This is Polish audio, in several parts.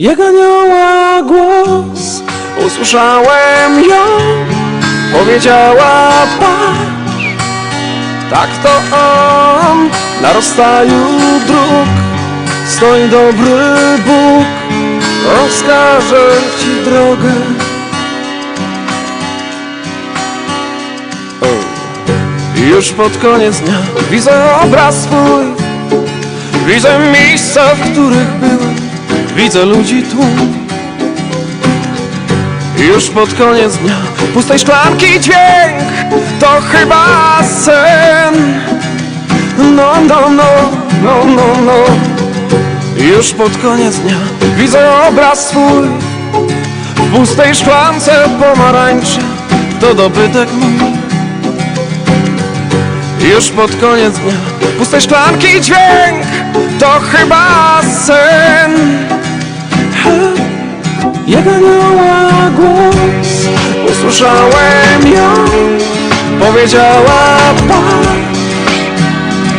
Jak anioła głos usłyszałem ją Powiedziała patrz Tak to on na rozstaju dróg Stoi dobry Bóg. Rozkaże ci drogę. Już pod koniec dnia widzę obraz swój. Widzę miejsca, w których byłem Widzę ludzi tłum Już pod koniec dnia Pustej szklanki dźwięk. To chyba sen. No, no, no, no, no, no. Już pod koniec dnia Widzę obraz swój. W pustej szklance pomarańczy To dobytek mój. Już pod koniec dnia Pustej szklanki dźwięk. To chyba sen Jak anioła głos. Usłyszałem ją Powiedziała patrz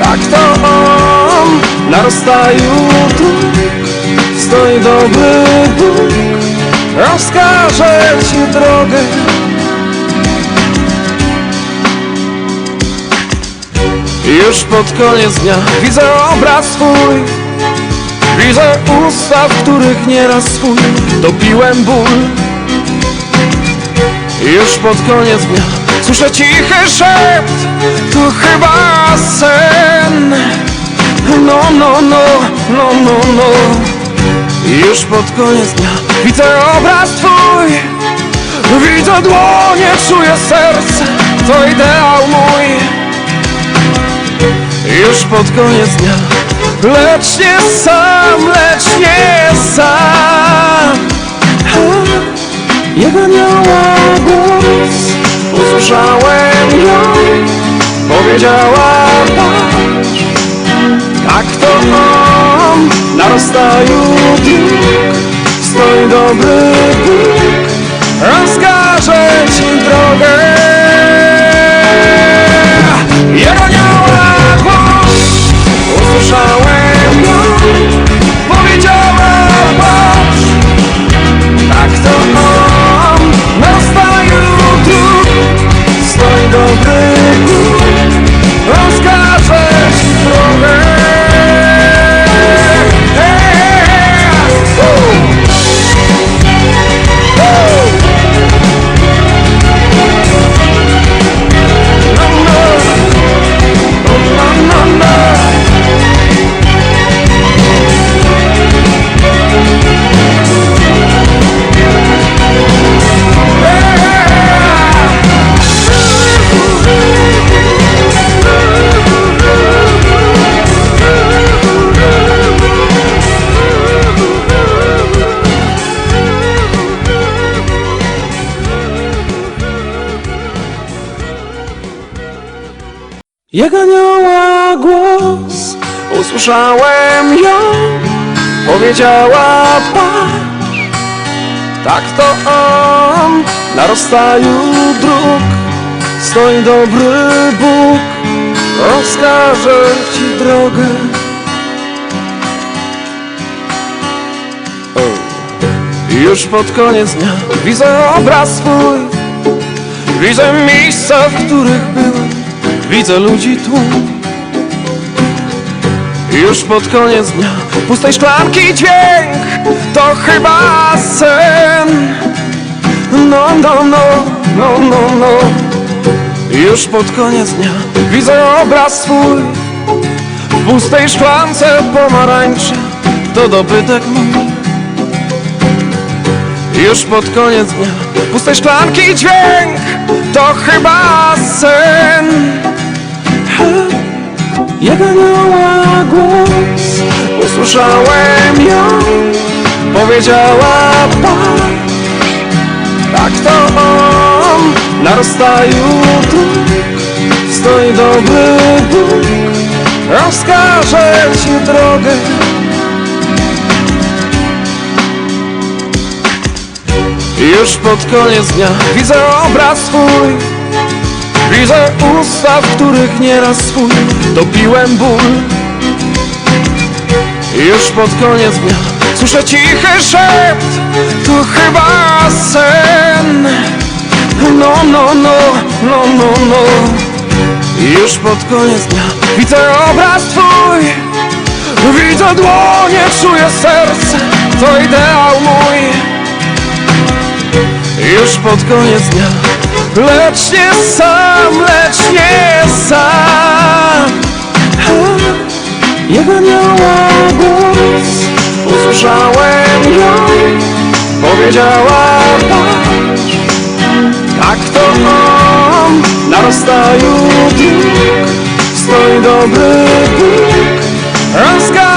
Tak to on Na rozstaju dróg Stoi dobry Bóg Rozkaże ci drogę. Już pod koniec dnia widzę obraz swój Widzę usta, w których nieraz swój dopiłem ból. Już pod koniec dnia słyszę cichy szept To chyba sen. No, no, no, no, no, no. Już pod koniec dnia widzę obraz twój. Widzę dłonie, czuję serce. To ideał mój. Już pod koniec dnia Lecz nie sam, Powiedziała patrz Tak to on Na rozstaju dróg. Stoi dobry Bóg Rozkaże ci drogę. Jak anioła Jak anioła głos Usłyszałem ją Powiedziała patrz Tak to on Na rozstaju dróg Stoi dobry Bóg Rozkaże ci drogę. Już pod koniec dnia Widzę obraz swój Widzę miejsca, w których byłem Widzę ludzi tłum Już pod koniec dnia Pustej szklanki dźwięk. To chyba sen. No, no, no, no, no, no. Już pod koniec dnia Widzę obraz swój. W pustej szklance pomarańczy To dobytek mój. Już pod koniec dnia Pustej szklanki dźwięk. To chyba sen Anioła głos Usłyszałem ją Powiedziała patrz Tak to on Na rozstaju Stoi dobry Bóg Rozkaże ci drogę. Już pod koniec dnia widzę obraz swój Widzę usta, w których nieraz swój dopiłem ból. Już pod koniec dnia Słyszę cichy szept To chyba sen. No, no, no, no, no, no. Już pod koniec dnia Widzę obraz twój. Widzę dłonie, czuję serce To ideał mój. Już pod koniec dnia Lecz nie sam, lecz nie sam. Jego miała głos Usłyszałem ją. Powiedziała patrz Tak to on. Na rozstaju dróg Stoi dobry Bóg. Drogę